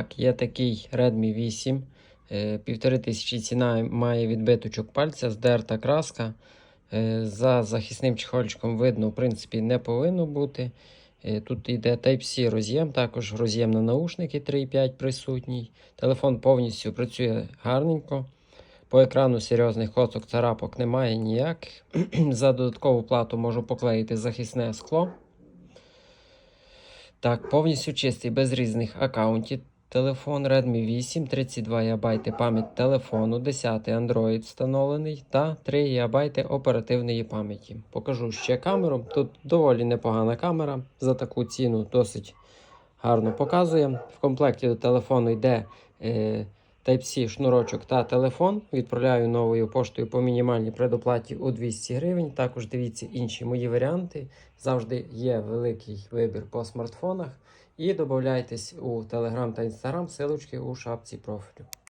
Так, є такий Redmi 8. е, Півтори тисячі ціна має відбиточок пальця, здерта краска. Е, За захисним чехольчиком видно, в принципі, не повинно бути. Е, Тут йде Type-C роз'єм, також роз'єм на наушники 3.5 присутній. Телефон повністю працює гарненько. По екрану серйозних коцок царапок немає ніяких. За додаткову плату можу поклеїти захисне скло. Так, повністю чистий, без різних аккаунтів. Телефон Redmi 8, 32 ГБ пам'ять телефону, 10 Android встановлений та 3 ГБ оперативної пам'яті. Покажу ще камеру. Тут доволі непогана камера. За таку ціну досить гарно показує. В комплекті до телефону йде е, Type-C шнурочок та телефон. Відправляю новою поштою по мінімальній предоплаті у 200 гривень. Також дивіться інші мої варіанти. Завжди є великий вибір по смартфонах. І додайтесь у Telegram та Instagram, силочки у шапці профілю.